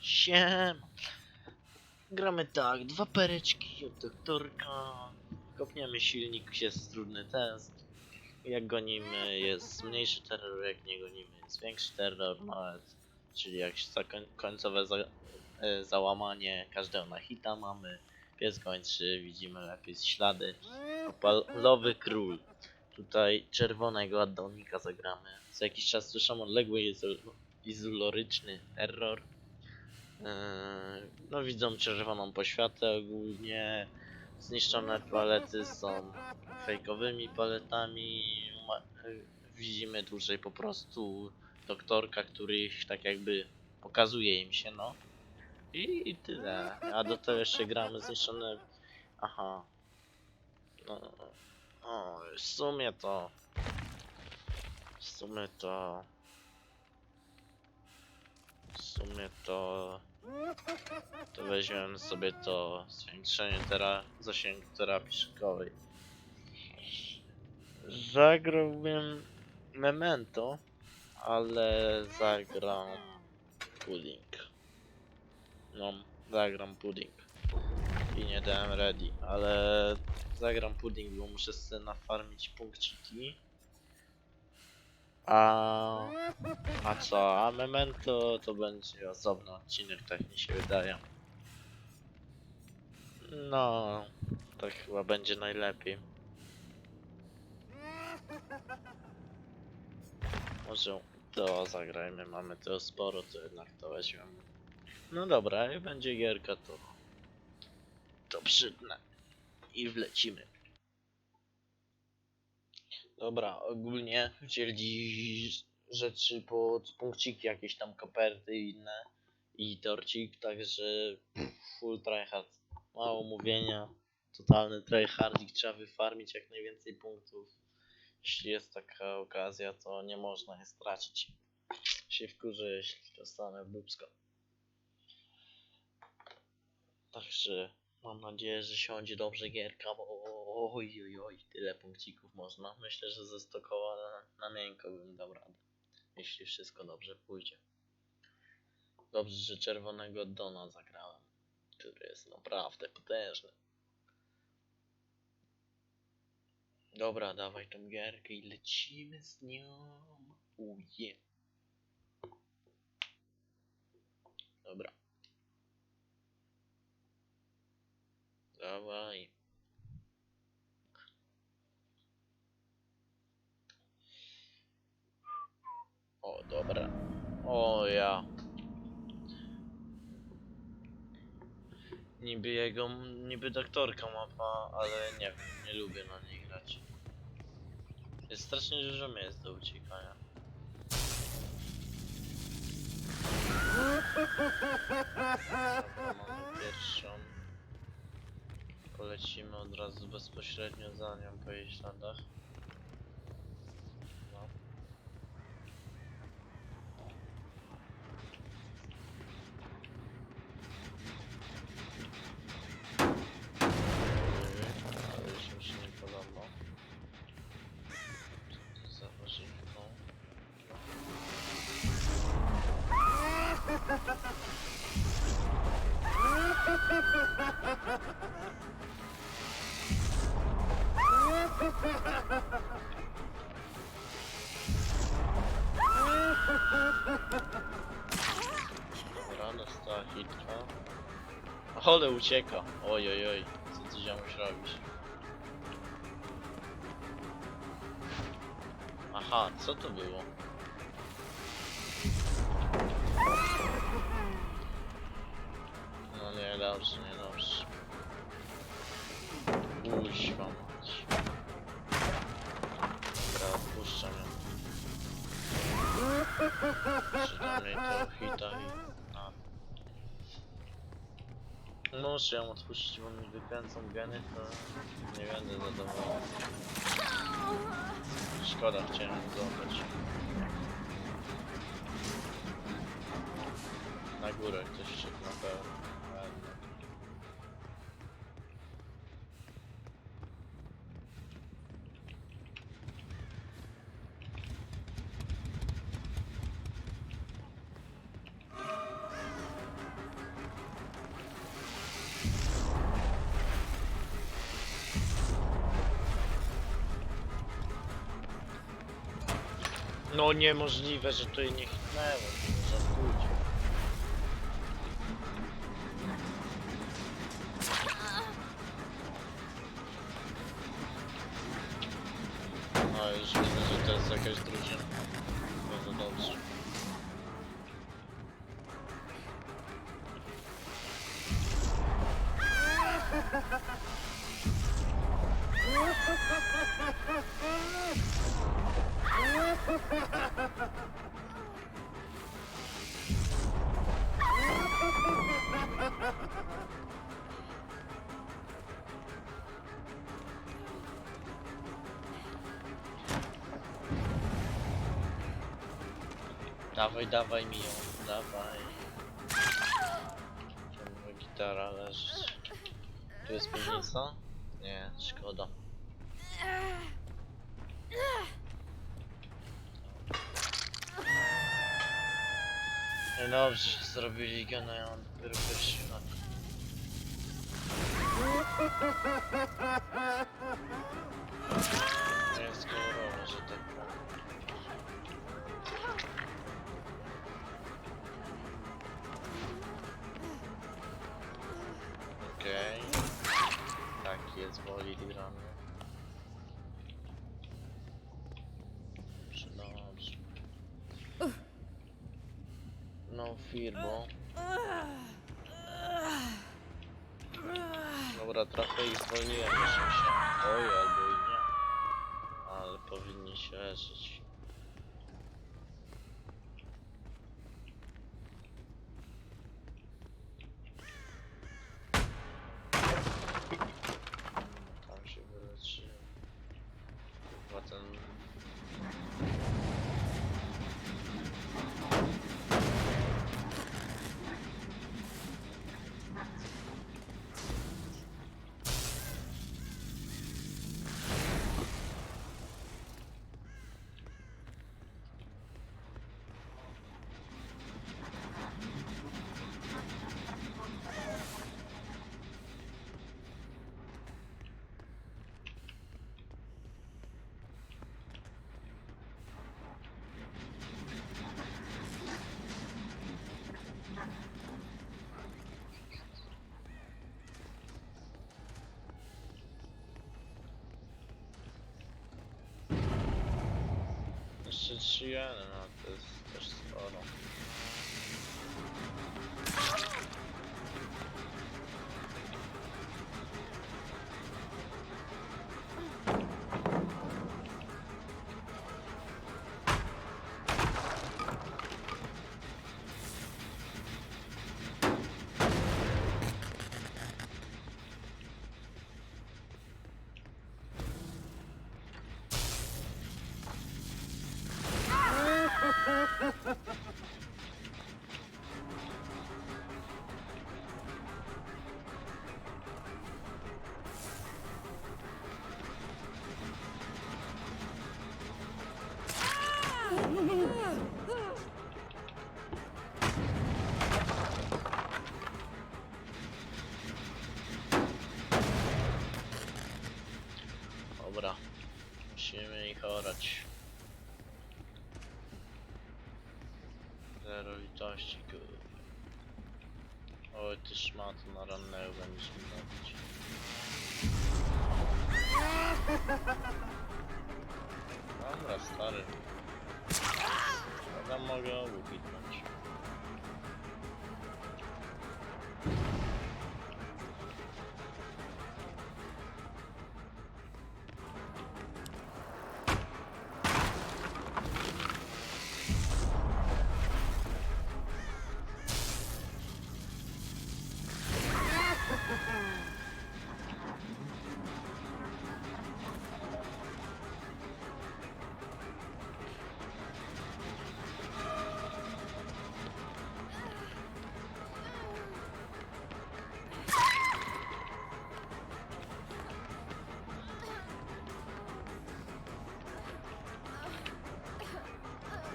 Siem. Gramy tak, dwa pereczki od doktorka. Kopniemy silnik, jest trudny test. Jak gonimy jest mniejszy terror, jak nie gonimy jest większy terror nawet. Czyli jak końcowe za e, załamanie każdego na hita mamy. Pies kończy, widzimy lepiej ślady. Opalowy król. Tutaj czerwonego addonika zagramy. Co jakiś czas słyszałem odległy izol izoloryczny terror. Eee, no widzą czerwoną poświatę ogólnie. Zniszczone palety są fejkowymi paletami. E, widzimy tutaj po prostu doktorka, który tak jakby pokazuje im się, no. I, tyle. A do tego jeszcze gramy zniszczone. Aha. No, o, w sumie to. W sumie to. W sumie to. To weźmiemy sobie to zwiększenie tera, zasięgu terapii szykowej. Zagrałbym Memento, ale zagram Pudding. No, zagram Pudding. I nie dałem ready, ale zagram Pudding, bo muszę sobie nafarmić punkciki. A, a co? A Memento to będzie osobny odcinek, tak mi się wydaje. No, tak chyba będzie najlepiej. Może to zagrajmy, mamy tego sporo, to jednak to weźmiemy. No dobra, jak będzie gierka, to to przytnę i wlecimy. Dobra, ogólnie wzięli rzeczy pod punkciki, jakieś tam koperty i inne i torcik, także full tryhard. Mało mówienia, totalny tryhardzik, trzeba wyfarmić jak najwięcej punktów. Jeśli jest taka okazja, to nie można je stracić. Się wkurzę, jeśli dostanę w dupsko. Także mam nadzieję, że siądzie dobrze gierka, bo oj, oj, oj, tyle punkcików można. Myślę, że ze Stokoła na, na miękko bym dał radę, jeśli wszystko dobrze pójdzie. Dobrze, że czerwonego Dona zagrałem, który jest naprawdę potężny. Dobra, dawaj tą gierkę i lecimy z nią. Uje. Dobra. Dawaj. O, dobra. O, ja. Niby jego, niby doktorka mapa, ale nie wiem, nie lubię na niej grać. Jest strasznie dużo miejsc do uciekania. Dobra, mamy pierwszą. Polecimy od razu bezpośrednio za nią po jej śladach. Dostała hitka. Ale ucieka. Oj, oj, oj. Co ty ziomuś robisz? Aha, co to było? No nie, dobrze, nie dobrze. Kuźwa mać. Dobra, odpuszczam ją. Przynajmniej to hita i... A. Muszę ją odpuścić, bo mi wykręcą geny, to nie będę zadowolony. Szkoda, chciałem złapać. Na górę ktoś szedł na pewno. No niemożliwe, że to nie hitnęło. Dawaj, dawaj mi ją, dawaj. Ciągle gitara leży. Tu jest piwnica? Nie, szkoda. No dobrze, zrobili go, mam dopiero pierwszy. Firmo. Dobra, trochę ich zwolniłem. Oj, albo 3-1, no to jest też sporo. Oj, ty szmato na rannego będziesz mi robić. Dobra, stary. Ja tam mogę obu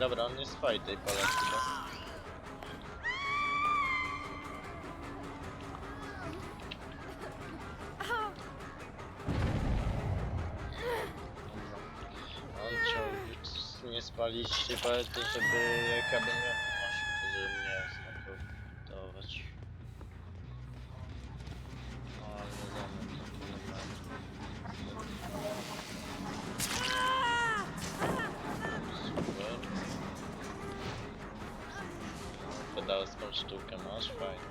Dobra, on nie swoi tej palety, no. On nie spaliście palety, żeby jak ja Sztukę masz, fajnie.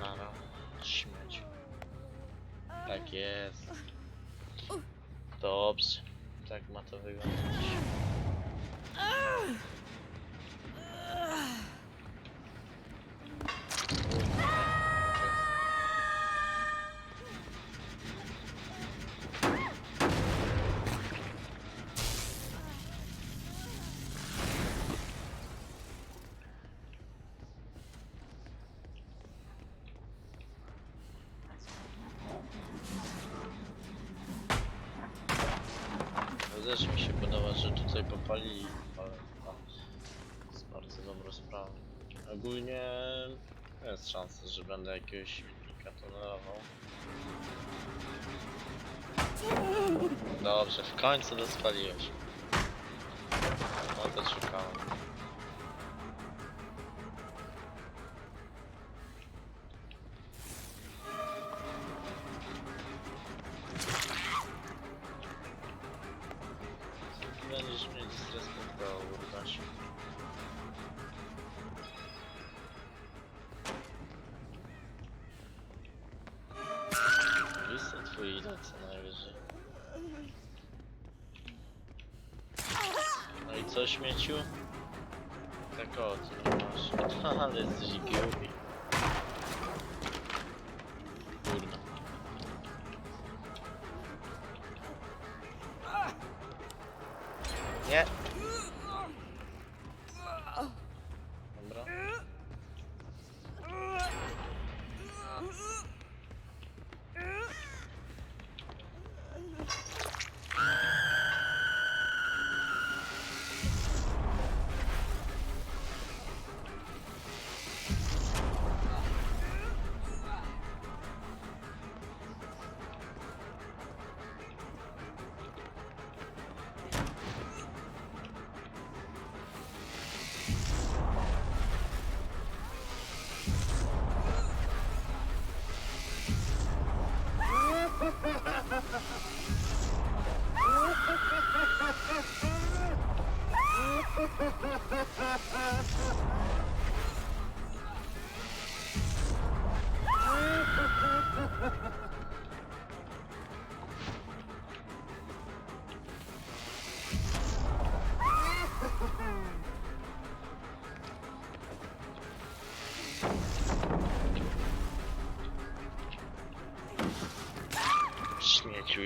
Nara, śmieć. Tak jest. Tutaj popalili, ale to jest bardzo dobra sprawa. Ogólnie jest szansa, że będę jakiegoś tolerował. Dobrze, w końcu to co śmieciu? Tak o, nie masz. Ale jesteś głupi.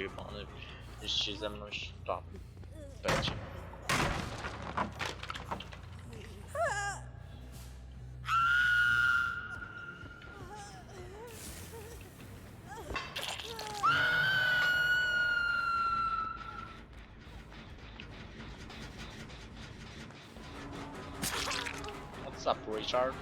Śmieciu jebany. Jeszcze ze mną śpawy. Będzie. What's up, Richard?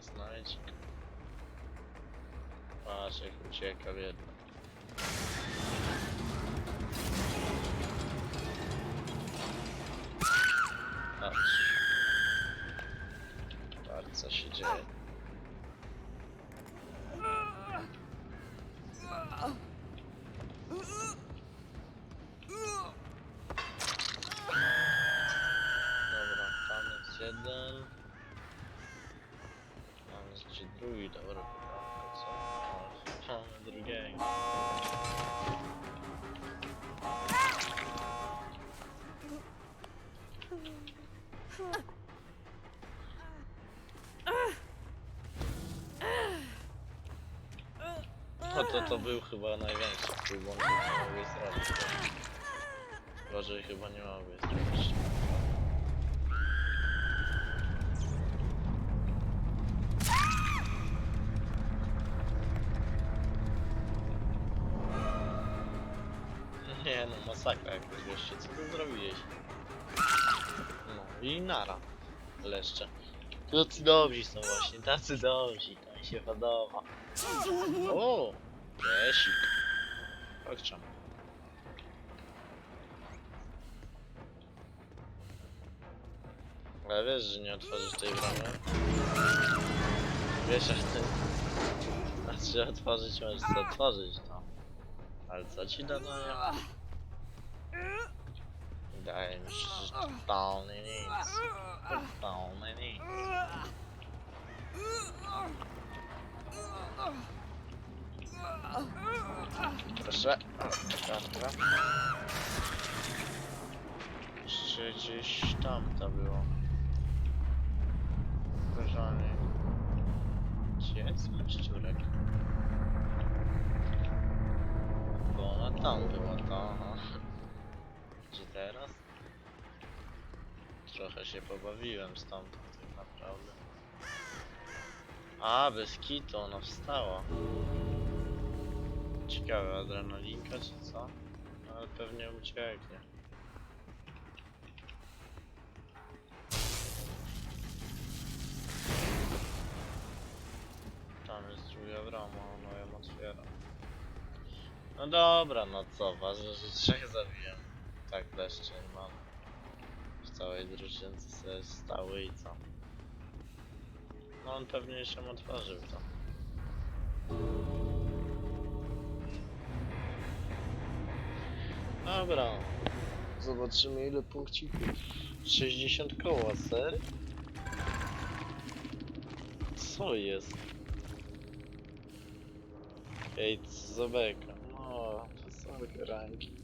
Teraz znajdź. Patrz jak ucieka biedny. Uj, dobra, poprawka, co? Ha. No to to był chyba największy próbą, który mogę zrobić. Chyba, że chyba nie mogę zrobić. No, masakra jakaś goście, co ty zrobiłeś? No i nara, leszcze. Tacy dobrzy są właśnie, tacy dobrzy, mi się podoba. O, piesik. Chodźczam. Ale wiesz, że nie otworzysz tej bramy? Wiesz jak ty... Znaczy otworzyć możesz sobie otworzyć to. Ale co ci dodaje? Wydaje mi się, że totalnie nic. Totalnie nic. Proszę. Dobra. Jeszcze gdzieś tam to było. Korzenie. Gdzie jest mój szczurek? Bo ona tam była, to Gdzie teraz? Trochę się pobawiłem stamtąd tak naprawdę. A, bez kitu, ona wstała. Ciekawe, adrenalinka czy co? No, ale pewnie ucieknie. Tam jest druga brama, no ją otwieram. No dobra, no co, ważne, że trzech zabiłem. Tak deszcze mam. W całej drużynce sobie stały i co? No on pewnie się otworzył to. Dobra. Zobaczymy ile punkcików. 60 koła, ser? Co jest? Ej, co beka. No, to są ranki.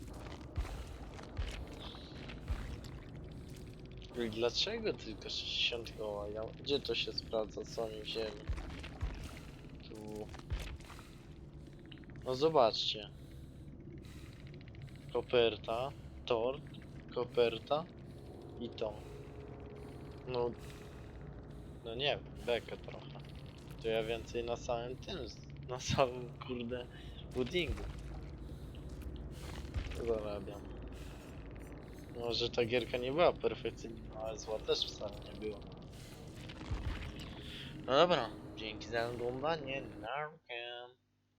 Dlaczego tylko 60 koła? Ja, gdzie to się sprawdza, co oni wzięli? Tu. No zobaczcie. Koperta, tort, koperta i to. No. No nie bekę trochę. To ja więcej na samym tym, na samym kurde puddingu. Zarabiam. Może ta gierka nie była perfekcyjna, ale zła też wcale nie była. No dobra, dzięki za oglądanie. Narka.